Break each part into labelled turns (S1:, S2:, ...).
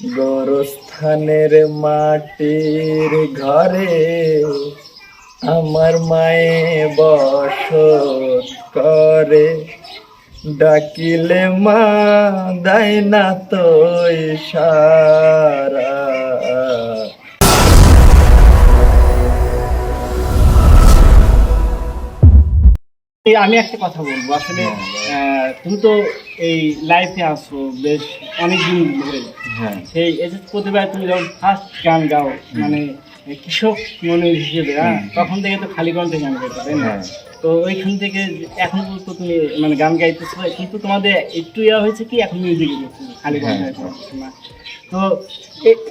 S1: গোরস্থানের মাটির ঘরে আমার মায়ে বস করে। ডাকিলে মা দেয় না তো সারা
S2: আমি একটা কথা বলব। আসলে তুমি তো এই লাইফে আসো বেশ অনেক দিন ধরে।
S1: হ্যাঁ।
S2: সেই এসএস প্রতিভায় তুমি যখন ফার্স্ট গান গাও মানে কৃষক মনে হিসেবে হ্যাঁ তখন থেকে তো খালি কণ্ঠে গান গাইতে তাই না?
S1: হ্যাঁ।
S2: তো ওইখান থেকে এখন পর্যন্ত তুমি মানে গান গাইতেছো কিন্তু তোমাদের একটু ইয়া হয়েছে কি এখন মিউজিক খালি গান
S1: হ্যাঁ,
S2: গাইতে পারছ না। তো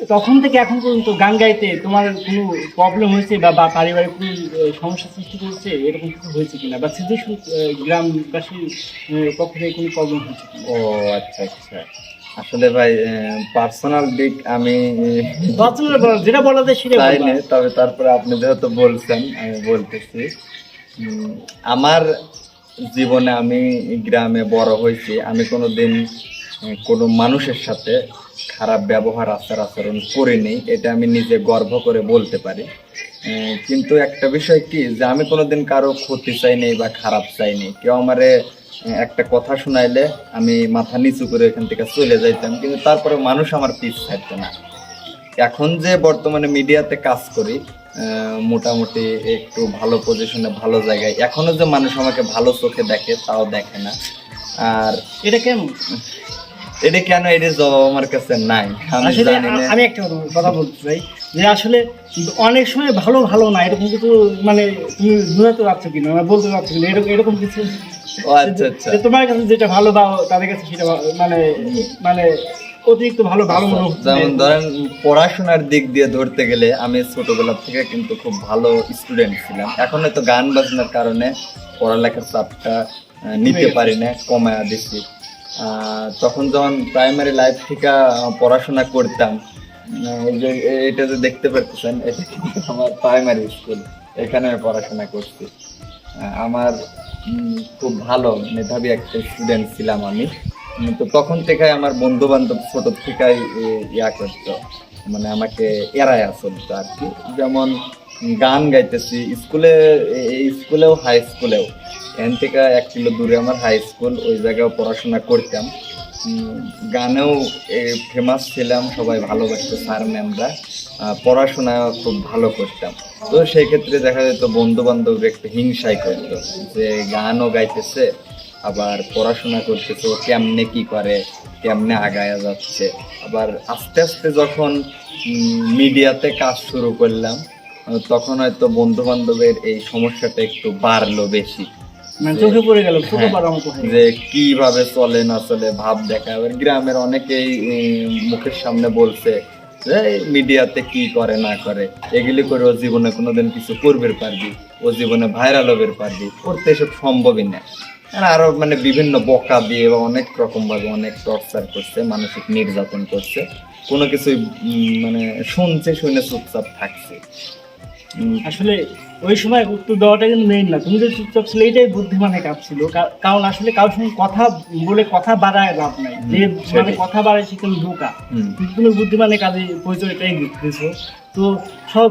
S2: তখন থেকে এখন পর্যন্ত গান গাইতে তোমার কোনো প্রবলেম হয়েছে বা বা পারিবারিক কোনো সমস্যা সৃষ্টি করছে? এরকম কিছু হয়েছে কিনা? বা সিদ্ধেশ্বর গ্রামবাসীর পক্ষ থেকে কোনো প্রবলেম হয়েছে
S1: ও আচ্ছা আচ্ছা। আসলে ভাই পার্সোনাল দিক আমি
S2: যেটা বলা যায় সেটা
S1: চাই না তবে তারপরে আপনি যেহেতু বলছেন আমি বলতেছি আমার জীবনে আমি গ্রামে বড় হয়েছি আমি কোনোদিন উম, কোনো মানুষের সাথে খারাপ ব্যবহার আচার আচরণ করিনি এটা আমি নিজে গর্ব করে বলতে পারি। কিন্তু একটা বিষয় কি যে আমি কোনোদিন কারও ক্ষতি চাইনি বা খারাপ চাইনি কেউ আমারে একটা কথা শোনাইলে আমি মাথা নিচু করে এখান থেকে চলে যাইতাম, কিন্তু তারপরে মানুষ আমার পিছ ছাড়তো না। এখন যে বর্তমানে মিডিয়াতে কাজ করি মোটামুটি একটু ভালো পজিশনে ভালো জায়গায় এখনও যে মানুষ আমাকে ভালো চোখে দেখে তাও দেখে না। আর
S2: এটা কেমন?
S1: এটা কেন এটা জবাব আমার কাছে নাই? আমি জানি না।
S2: আমি একটা কথা- বলতে চাই যে আসলে অনেক সময় ভালো ভালো না এরকম কিছু মানে তুমি বোঝাতে পারছ কিনা মানে বলতে পারছ কিনা এরকম এরকম কিছু
S1: আচ্ছা আচ্ছা।
S2: তোমার কাছে যেটা ভালো দাও তাদের কাছে সেটা মানে মানে অতিরিক্ত ভালো ভালো হচ্ছে।
S1: যেমন ধরেন পড়াশোনার দিক দিয়ে ধরতে গেলে আমি ছোটবেলা থেকে কিন্তু খুব ভালো স্টুডেন্ট ছিলাম। এখন হয়তো গান বাজনার কারণে পড়ালেখার চাপটা নিতে পারি না কমায়া দিচ্ছি তখন যখন প্রাইমারি লাইফ থেকে পড়াশোনা করতাম যে এটা যে দেখতে পাচ্ছেন এটা কিন্তু আমার প্রাইমারি স্কুল এখানে আমি পড়াশোনা করছি। আমার খুব ভালো মেধাবী একটা স্টুডেন্ট ছিলাম আমি। তো তখন থেকে আমার বন্ধু বান্ধব ছোট থেকেই ইয়া করতো মানে আমাকে এড়ায় চলতো আর কি। যেমন গান গাইতেছি। স্কুলে স্কুলেও হাই স্কুলেও এখান থেকে এক কিলো দূরে আমার হাই স্কুল ওই জায়গায় পড়াশোনা করতাম। গানেও ফেমাস ছিলাম, সবাই ভালোবাসতো স্যার ম্যামরা পড়াশোনা খুব ভালো করতাম। তো সেই ক্ষেত্রে দেখা যেত বন্ধু বান্ধব একটু হিংসাই করতো যে গানও গাইতেছে, আবার পড়াশোনা করতেছে কেমনে কি করে, কেমনে আগায়া যাচ্ছে। আবার আস্তে আস্তে যখন মিডিয়াতে কাজ শুরু করলাম তখন হয়তো বন্ধু বান্ধবের এই সমস্যাটা একটু বাড়লো বেশি।
S2: মানে চোখে পড়ে গেল
S1: হ্যাঁ,
S2: গেল।
S1: যে কীভাবে চলে না চলে ভাব দেখা। এবার গ্রামের অনেকেই মুখের সামনে বলছে যে মিডিয়াতে কি করে না করে? এগুলি করে ও জীবনে কোনোদিন কিছু করবে পারবি ও জীবনে ভাইরাল হবে পারবি করতে এসব সম্ভবই না। আর আরও মানে বিভিন্ন বকা দিয়ে বা অনেক রকম ভাবে অনেক টর্চার করছে মানসিক নির্যাতন করছে। কোনো কিছুই মানে শুনছে শুনে চুপচাপ থাকছে।
S2: আসলে ওই সময় উত্তর দেওয়াটা কিন্তু মেইন না। তুমি যে চুপচাপ ছিল এটাই বুদ্ধিমানের কাজ ছিল। কারণ আসলে কারোর সঙ্গে কথা বলে কথা বাড়ায় লাভ নাই। যে মানে কথা বাড়ায় সে কিন্তু ঢোকা তুমি বুদ্ধিমানের কাজে পরিচয়টাই দিতেছো। তো সব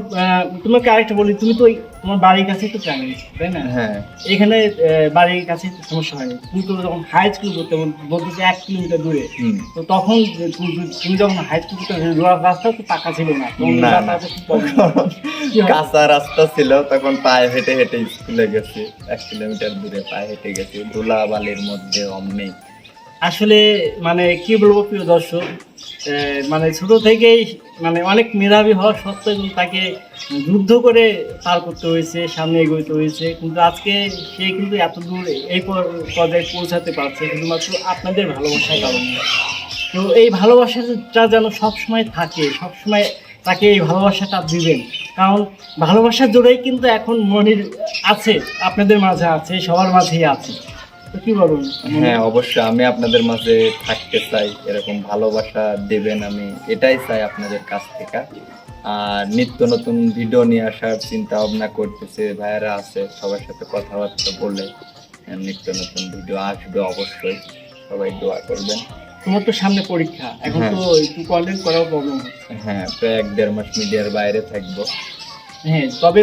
S2: তোমাকে আরেকটা বলি তুমি তো তোমার বাড়ির কাছেই তো প্রাইমারি তাই না?
S1: হ্যাঁ।
S2: এখানে বাড়ির কাছে সমস্যা হয়নি তুমি তো যখন হাই স্কুল করতে বল- বলতেছে এক কিলোমিটার দূরে তো তখন তুমি যখন হাই স্কুল করতে রাস্তা তো পাকা ছিল না?
S1: কাঁচা রাস্তা ছিল তখন পায়ে হেঁটে হেঁটে স্কুলে গেছি। এক কিলোমিটার দূরে পায়ে হেঁটে গেছি। ধুলা বালির মধ্যে অমনি।
S2: আসলে মানে কি বলব প্রিয় দর্শক মানে ছোট থেকেই মানে অনেক মেধাবী হওয়া সত্ত্বেও তাকে যুদ্ধ করে পার করতে হয়েছে, সামনে এগোতে হয়েছে। কিন্তু আজকে সে কিন্তু এত দূর এই পর- পর্যায়ে পৌঁছাতে পারছে, শুধুমাত্র আপনাদের ভালোবাসার কারণে। তো এই ভালোবাসাটা যেন সবসময় থাকে, সবসময় তাকে এই ভালোবাসাটা দিবেন। কারণ ভালোবাসার জোরেই কিন্তু এখন মনির আছে, আপনাদের মাঝে আছে, সবার মাঝেই আছে।
S1: হ্যাঁ অবশ্যই আমি আপনাদের মাঝে থাকতে চাই এরকম ভালোবাসা দেবেন আমি এটাই চাই আপনাদের কাছ থেকে। আর নিত্য নতুন ভিডিও নিয়ে আসার চিন্তা ভাবনা করতেছে ভাইয়েরা আছে সবার সাথে কথাবার্তা বলে নিত্য নতুন ভিডিও আসবে অবশ্যই সবাই দোয়া করবেন।
S2: তোমার তো সামনে পরীক্ষা এখন তো একটু কন্টেন্ট করাও প্রবলেম
S1: হ্যাঁ প্রায় এক দেড় মাস মিডিয়ার বাইরে থাকব।
S2: হ্যাঁ তবে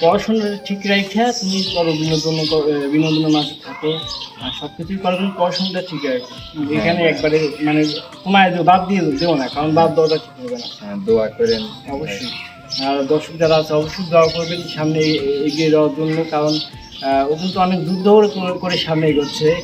S2: পড়াশোনা ঠিক রেখে তুমি করো বিনোদন বিনোদনের মাঝে থাকো আর সব কিছুই করো তুমি পড়াশোনাটা ঠিক রাখো এখানে একবারে মানে তোমার বাদ দিয়ে দেবো না কারণ বাদ দেওয়াটা ঠিক হবে না।
S1: হ্যাঁ, দোয়া করেন।
S2: অবশ্যই। আর দর্শক যারা আছে অবশ্যই দোয়া করবেন সামনে এগিয়ে যাওয়ার জন্য কারণ ও কিন্তু অনেক যুদ্ধ করে- করে সামনে এগোচ্ছে।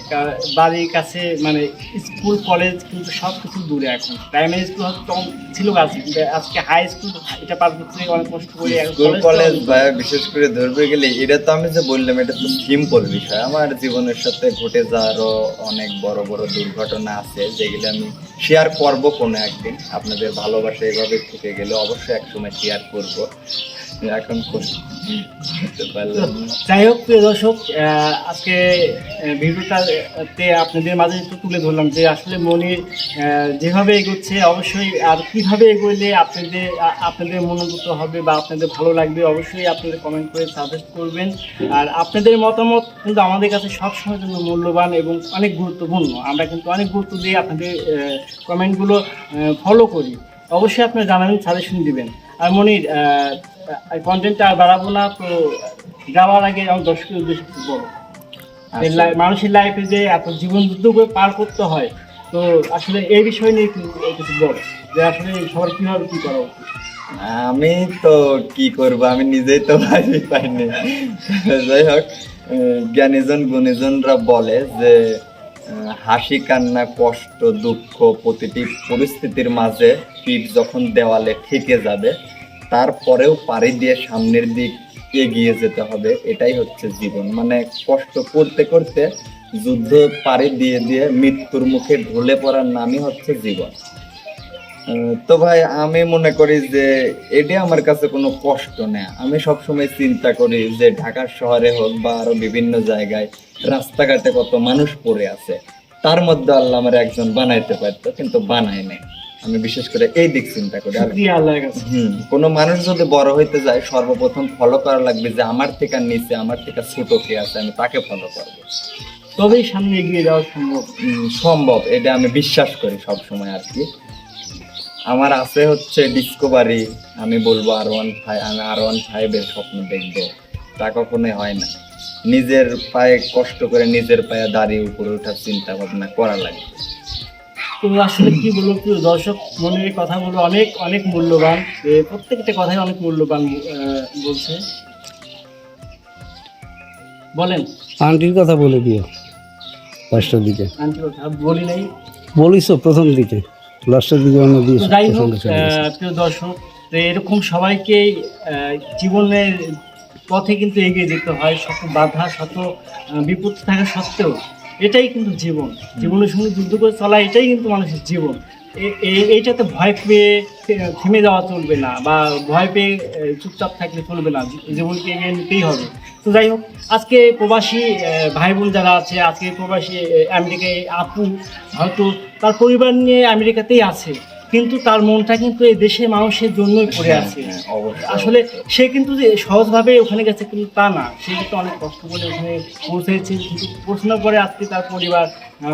S2: বাড়ির কাছে মানে স্কুল কলেজ কিন্তু সব কিছু দূরে এখন। প্রাইমারি স্কুল কম ছিল কাছে কিন্তু আজকে হাই স্কুল এটা পার করতে অনেক কষ্ট করে
S1: স্কুল কলেজ বা বিশেষ করে ধরবে গেলে এটা তো আমি যে বললাম এটা তো সিম্পল বিষয়। আমার জীবনের সাথে ঘটে যাওয়ারও অনেক বড় বড় দুর্ঘটনা আছে যেগুলো আমি শেয়ার করব কোনো একদিন। আপনাদের ভালোবাসা এভাবে থেকে গেলে অবশ্যই একসময় শেয়ার করব।
S2: যাই হোক, প্রিয় দর্শক আজকে ভিডিওটাতে আপনাদের মাঝে একটু তুলে ধরলাম যে আসলে মনির যেভাবে এগোচ্ছে, অবশ্যই আর কীভাবে এগোলে আপনাদের আপনাদের মনোভূত হবে বা আপনাদের ভালো লাগবে, অবশ্যই আপনাদের কমেন্ট করে সাজেস্ট করবেন। আর আপনাদের মতামত কিন্তু আমাদের কাছে সবসময়ের জন্য মূল্যবান এবং অনেক গুরুত্বপূর্ণ। আমরা কিন্তু অনেক গুরুত্ব দিয়ে আপনাদের কমেন্টগুলো ফলো করি। অবশ্যই আপনারা জানাবেন সাজেশন দিবেন। আর মনির কন্টেন্টটা আর বাড়াবো না তো যাওয়ার আগে আমার দর্শকের উদ্দেশ্যে কিছু বলো যে
S1: আচ্ছা।
S2: মানুষের লাইফে যে এত জীবন যুদ্ধ করে পার করতে হয় তো আসলে এই বিষয় নিয়ে কিছু বলো যে আসলে সবার কীভাবে কি করা উচিত?
S1: আমি তো কি করব আমি নিজেই তো ভাবি পাইনি যাই হোক জ্ঞানীজন গুণীজনরা বলে যে হাসি কান্না কষ্ট দুঃখ প্রতিটি পরিস্থিতির মাঝে পিঠ যখন দেওয়ালে ঠেকে যাবে তারপরেও পাড়ি দিয়ে সামনের দিক এগিয়ে যেতে হবে, এটাই হচ্ছে জীবন। মানে কষ্ট করতে করতে যুদ্ধ পাড়ি দিয়ে দিয়ে মৃত্যুর মুখে ঢলে পড়ার নামই হচ্ছে জীবন। তো ভাই, আমি মনে করি যে এটা আমার কাছে কোনো কষ্ট না। আমি সবসময় চিন্তা করি যে ঢাকার শহরে হোক বা আরও বিভিন্ন জায়গায় রাস্তাঘাটে কত মানুষ পড়ে আছে, তার মধ্যে আল্লাহ আমার একজন বানাইতে পারতো, কিন্তু বানায় নাই। আমি বিশেষ করে এই দিক চিন্তা করি হুম কোনো মানুষ যদি বড় হইতে যায় সর্বপ্রথম ফলো করা লাগবে যে আমার থেকে নিচে আমার থেকে ছোট কে আছে আমি তাকে ফলো করব।
S2: তবেই সামনে এগিয়ে যাওয়া সম্ভব।
S1: সম্ভব এটা আমি বিশ্বাস করি সব সময় আর কি। আমার আছে হচ্ছে ডিসকভারি আমি বলব আর ওয়ান ফাইভ আমি আর ওয়ান ফাইভের স্বপ্ন দেখব। তা কখনোই হয় না। নিজের পায়ে কষ্ট করে নিজের পায়ে দাঁড়িয়ে উপরে ওঠার চিন্তা ভাবনা করা লাগবে।
S2: তো আসলে কি বলব প্রিয় দর্শক মনের কথাগুলো অনেক অনেক মূল্যবান। প্রত্যেকটা কথাই অনেক মূল্যবান বলছে। বলেন।
S3: আন্টির কথা বলে দিও লাস্টের দিকে।
S2: কথা বলি নাই।
S3: বলিস প্রথম দিকে। লাস্টের দিকে অন্য দিয়ে
S2: যাই হোক প্রিয় দর্শক তো এরকম সবাইকেই জীবনের পথে কিন্তু এগিয়ে যেতে হয় শত বাধা শত বিপত্তি থাকা সত্ত্বেও। এটাই কিন্তু জীবন। জীবনের সঙ্গে যুদ্ধ করে চলা এটাই কিন্তু মানুষের জীবন। এইটাতে ভয় পেয়ে থেমে যাওয়া চলবে না বা ভয় পেয়ে চুপচাপ থাকলে চলবে না। জীবনকে এগিয়ে নিতেই হবে। তো যাই হোক, আজকে প্রবাসী ভাই বোন যারা আছে, আজকে প্রবাসী আমেরিকায় আপু হয়তো তার পরিবার নিয়ে আমেরিকাতেই আছে। কিন্তু তার মনটা কিন্তু এই দেশের মানুষের জন্যই পড়ে আছে।
S1: হ্যাঁ,
S2: আসলে সে কিন্তু যে সহজভাবে ওখানে গেছে কিন্তু তা না। সে কিন্তু অনেক কষ্ট করে ওখানে পৌঁছেছে কিন্তু প্রশ্ন করে আজকে তার পরিবার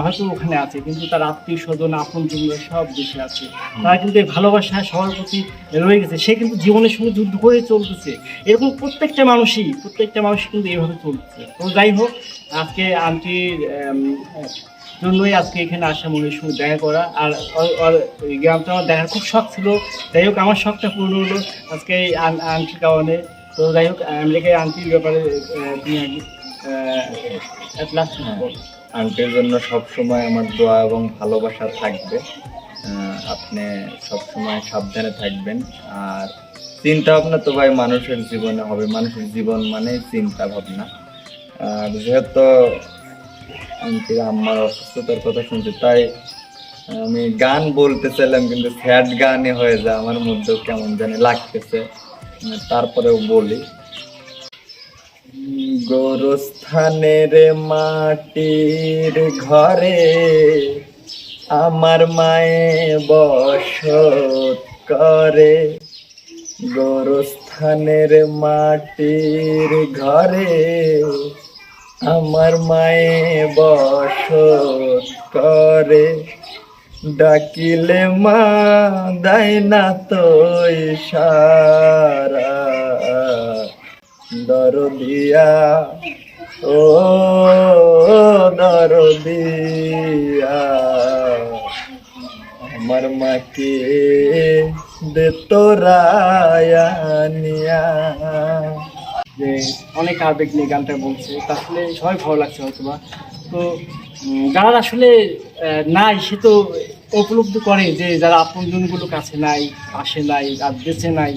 S2: হয়তো ওখানে আছে কিন্তু তার আত্মীয় স্বজন আপন জন্য সব দেশে আছে। তারা কিন্তু এই ভালোবাসা সবার প্রতি রয়ে গেছে। সে কিন্তু জীবনের সঙ্গে যুদ্ধ করে চলতেছে। এরকম প্রত্যেকটা মানুষই প্রত্যেকটা মানুষ কিন্তু এইভাবে চলতেছে তো যাই হোক আজকে আন্টির জন্যই আজকে এখানে আসা মনের সঙ্গে দেখা করা। আর গ্রামটা আমার দেখার খুব শখ ছিল। যাই হোক, আমার শখটা পূর্ণ হলো আজকে এই আন্টির কারণে। তো যাই হোক, আমেরিকায় আন্টির ব্যাপারে
S1: আন্টির জন্য সব সময় আমার দোয়া এবং ভালোবাসা থাকবে। আপনি সব সময় সাবধানে থাকবেন। আর চিন্তা ভাবনা তো ভাই, মানুষের জীবনে হবে। মানুষের জীবন মানে চিন্তা ভাবনা। আর যেহেতু আন্টির আম্মার অসুস্থতার কথা শুনছি। তাই, আমি গান বলতে চাইলাম, কিন্তু স্যাড গানই হয়ে যায়, আমার মধ্যেও কেমন জানি লাগতেছে। তারপরেও বলি। গোরস্থানের মাটির ঘরে আমার মায়ে বসত করে। গোরস্থানের মাটির ঘরে আমার মায়ে বসত করে। ডাকিলে মা, দেয় না তো ইশারা। দরদিয়া, ও দরদিয়া, আমার মাকে দে তোরায়ানিয়া
S2: যে অনেক আবেগ নিয়ে গানটা বলছে, তা আসলে সবাই ভালো লাগছে হয়তো বা। তো গান যারা আসলে নাই, সে তো উপলব্ধি করে যে যারা আপনজনগুলো কাছে নাই আসে নাই, আর বেঁচে নাই,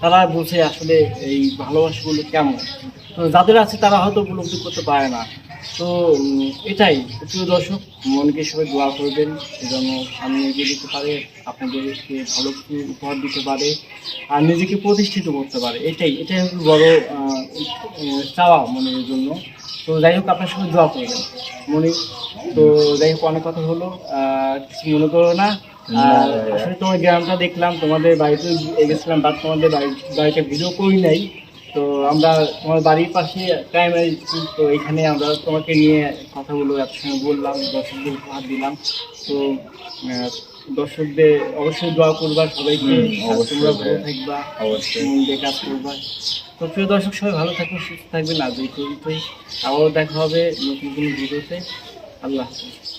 S2: তারা বলছে আসলে এই ভালোবাসাগুলো কেমন? তো যাদের আছে তারা হয়তো উপলব্ধি করতে পারে না। তো এটাই। প্রিয় দর্শক মনকে সবাই দোয়া করবেন যেন সামনে এগিয়ে দিতে পারে আপনাদেরকে ভালো কিছু উপহার দিতে পারে আর নিজেকে প্রতিষ্ঠিত করতে পারে। এটাই এটাই হচ্ছে বড় চাওয়া মনের জন্য। তো যাই হোক আপনার সঙ্গে দোয়া করবেন। মনে তো যাই হোক অনেক কথা হলো। কিছু মনে করো না? আর আসলে তোমার গ্রামটা দেখলাম তোমাদের বাড়িতে গেছিলাম বা তোমাদের বাড়ি বাড়িতে ভিডিও করি নাই। তো আমরা তোমার বাড়ির পাশে প্রাইমারি স্কুল তো এখানে আমরা তোমাকে নিয়ে কথাগুলো একসঙ্গে বললাম দর্শকদের উপহার দিলাম। তো দর্শকদের অবশ্যই দোয়া করবা সবাইকে তোমরা ভালো থাকবা
S1: অবশ্যই।
S2: কাজ করবা। তো প্রিয় দর্শক সবাই ভালো থাকবেন সুস্থ থাকবেন আজ এই পর্যন্তই। আবারও দেখা হবে নতুন কোনো ভিডিওতে। আল্লাহ হাফিজ।